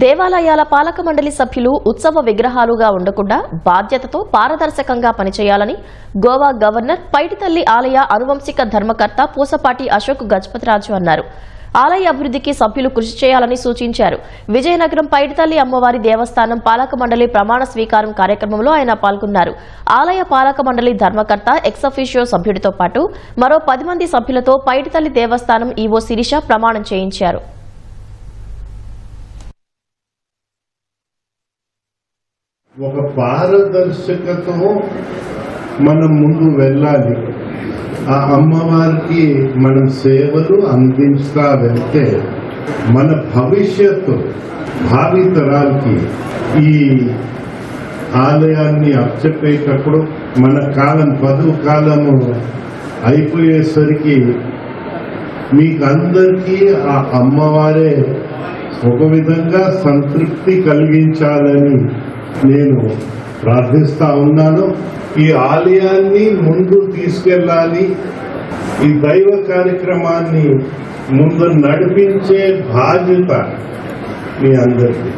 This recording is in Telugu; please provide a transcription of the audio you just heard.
దేవాలయాల పాలక మండలి సభ్యులు ఉత్సవ విగ్రహాలుగా ఉండకుండా బాధ్యతతో పారదర్శకంగా పనిచేయాలని గోవా గవర్నర్ పైడితల్లి ఆలయ అనువంశిక ధర్మకర్త పూసపాటి అశోక్ గజపతిరాజు అన్నారు. ఆలయ అభివృద్ధికి సభ్యులు కృషి చేయాలని సూచించారు. విజయనగరం పైడితల్లి అమ్మవారి దేవస్థానం పాలక మండలి ప్రమాణ స్వీకారం కార్యక్రమంలో ఆయన పాల్గొన్నారు. ఆలయ పాలక మండలి ధర్మకర్త ఎక్సఫీషియో సభ్యుడితో పాటు మరో పది మంది సభ్యులతో పైడితల్లి దేవస్థానం ఈవో శిరీష ప్రమాణం చేయించారు. ఒక పారదర్శకతో మనం ముందు వెళ్ళాలి. ఆ అమ్మవారికి మనం సేవలు అందిస్తా వెళ్తే మన భవిష్యత్తు భావితరాలకి ఈ ఆలయాన్ని అప్పచెప్పేటప్పుడు మన కాలం పదువు కాలము అయిపోయేసరికి మీకు అందరికీ ఆ అమ్మవారే ఒక విధంగా సంతృప్తి కలిగించాలని నేను ప్రార్థిస్తా ఉన్నాను. ఈ ఆలయాన్ని ముందు తీసుకెళ్ళాలి. ఈ దైవ కార్యక్రమాన్ని ముందు నడిపించే బాధ్యత మీ అందరికీ.